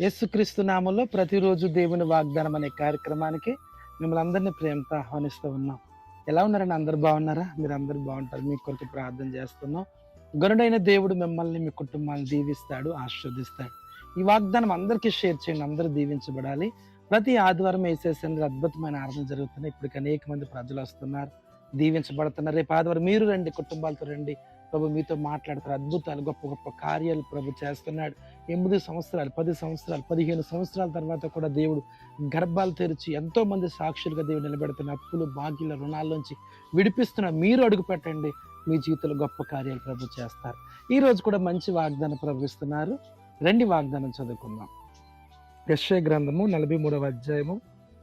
యేసుక్రీస్తు నామంలో ప్రతిరోజు దేవుని వాగ్దానం అనే కార్యక్రమానికి మిమ్మల్ని అందరినీ ప్రేమతో ఆహ్వానిస్తూ ఉన్నాం. ఎలా ఉన్నారండి? అందరు బాగున్నారా? మీరు అందరు బాగుంటారు. మీ కొరకు ప్రార్థన చేస్తున్నాం. గరుడైన దేవుడు మిమ్మల్ని మీ కుటుంబాన్ని దీవిస్తాడు ఆశీర్వదిస్తాడు. ఈ వాగ్దానం అందరికీ షేర్ చేయండి. అందరూ దీవించబడాలి. ప్రతి ఆదివారం వేసేసేందుకు అద్భుతమైన ఆరాధన జరుగుతున్నాయి. ఇప్పటికి అనేక మంది ప్రజలు వస్తున్నారు దీవించబడుతున్నారు. రేపు ఆదివారం మీరు రండి కుటుంబాలతో రండి. ప్రభు మీతో మాట్లాడతారు. అద్భుతాలు గొప్ప గొప్ప కార్యాలు ప్రభు చేస్తున్నాడు. ఎనిమిది సంవత్సరాలు పది సంవత్సరాలు పదిహేను సంవత్సరాల తర్వాత కూడా దేవుడు గర్భాలు తెరిచి ఎంతో మంది సాక్షులుగా దేవుడు నిలబెడుతున్న అప్పులు బాకీల రుణాల్లోంచి విడిపిస్తున్న మీరు అడుగు పెట్టండి. మీ జీవితంలో గొప్ప కార్యాలు ప్రభు చేస్తారు. ఈ రోజు కూడా మంచి వాగ్దానం ప్రవహిస్తున్నారు రెండు వాగ్దానం చదువుకుందాం. యశ్వ గ్రంథము నలభై మూడవ అధ్యాయము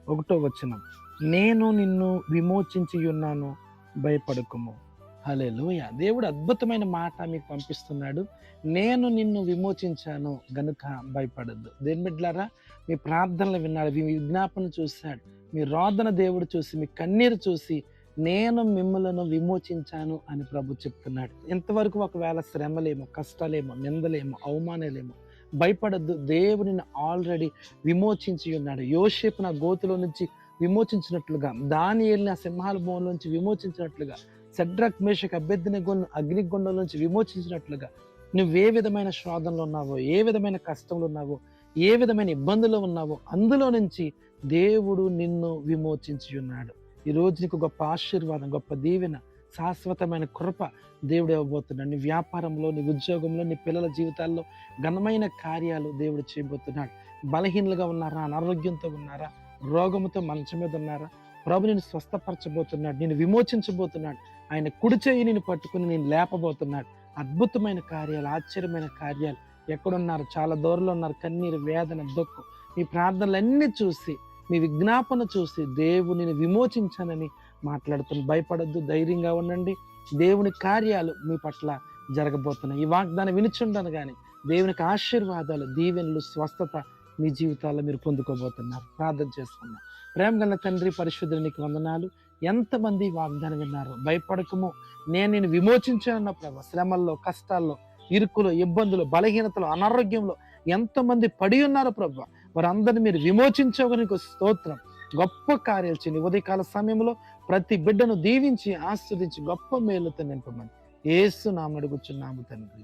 ఒకటో వచనం. నేను నిన్ను విమోచించి ఉన్నాను భయపడకుము. హల్లెలూయా. దేవుడు అద్భుతమైన మాట మీకు పంపిస్తున్నాడు. నేను నిన్ను విమోచించాను గనుక భయపడద్దు. దేని బిడ్డలారా మీ ప్రార్థనలు విన్నాడు మీ విజ్ఞాపన చూశాడు. మీ రోదన దేవుడు చూసి మీ కన్నీరు చూసి నేను మిమ్మలను విమోచించాను అని ప్రభు చెప్తున్నాడు. ఇంతవరకు ఒకవేళ శ్రమలేమో కష్టాలేమో నిందలేమో అవమానాలేమో భయపడద్దు. దేవుడిని ఆల్రెడీ విమోచించి ఉన్నాడు. యోషేపు నా గోతులో నుంచి విమోచించినట్లుగా దాని ఆ సింహాల భూముల నుంచి విమోచించినట్లుగా సెడ్రక్ మేషక్ అభ్యర్థిని అగ్నిగుండం నుంచి విమోచించినట్లుగా నువ్వు ఏ విధమైన శ్రాదంలో ఉన్నావో ఏ విధమైన కష్టంలో ఉన్నావో ఏ విధమైన ఇబ్బందులు ఉన్నావో అందులో నుంచి దేవుడు నిన్ను విమోచించి ఉన్నాడు. ఈ రోజు నీకు గొప్ప ఆశీర్వాదం గొప్ప దీవెన శాశ్వతమైన కృప దేవుడు ఇవ్వబోతున్నాడు. నీ వ్యాపారంలో నీ ఉద్యోగంలో నీ పిల్లల జీవితాల్లో ఘనమైన కార్యాలు దేవుడు చేయబోతున్నాడు. బలహీనలుగా ఉన్నారా? అనారోగ్యంతో ఉన్నారా? రోగముతో మంచం మీద ఉన్నారా? ప్రభు నేను స్వస్థపరచబోతున్నాడు నేను విమోచించబోతున్నాడు ఆయన కుడి చేయి నేను పట్టుకుని నేను లేపబోతున్నాడు. అద్భుతమైన కార్యాలు ఆశ్చర్యమైన కార్యాలు. ఎక్కడున్నారు? చాలా దూరంలో ఉన్నారు. కన్నీరు వేదన దుఃఖం. మీ ప్రార్థనలన్నీ చూసి మీ విజ్ఞాపన చూసి దేవునిని విమోచించానని మాట్లాడుతున్న. భయపడద్దు ధైర్యంగా ఉండండి. దేవుని కార్యాలు మీ పట్ల జరగబోతున్నాయి. ఈ వాగ్దానం వినిచుండను కానీ దేవునికి ఆశీర్వాదాలు దీవెనలు స్వస్థత మీ జీవితాల్లో మీరు పొందుకోబోతున్నారు. ప్రార్థన చేసుకున్నాం ప్రేమ గల తండ్రి పరిశుద్ధునికి వందనాలు. ఎంతమంది వాగ్దానం విన్నారు? భయపడకము. నేను నేను విమోచించానన్న ప్రభా శ్రమల్లో కష్టాల్లో ఇరుకులు ఇబ్బందులు బలహీనతలు అనారోగ్యంలో ఎంతమంది పడి ఉన్నారో ప్రభా? వారందరిని మీరు విమోచించవనికి స్తోత్రం. గొప్ప కార్యాలు చేయండి. ఉదయకాల సమయంలో ప్రతి బిడ్డను దీవించి ఆస్వాదించి గొప్ప మేలుతో నింపమని ఏసు నామడుగుచున్నాము తండ్రి.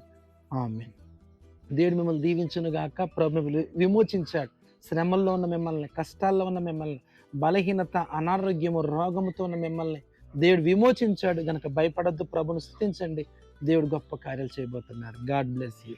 ఆమె దేవుడు మిమ్మల్ని దీవించును గాక. ప్రభు విమోచించాడు. శ్రమల్లో ఉన్న మిమ్మల్ని కష్టాల్లో ఉన్న మిమ్మల్ని బలహీనత అనారోగ్యము రోగముతో ఉన్న మిమ్మల్ని దేవుడు విమోచించాడు. గనక భయపడద్దు. ప్రభును స్థుతించండి దేవుడు గొప్ప కార్యాలు చేయబోతున్నారు. God bless you.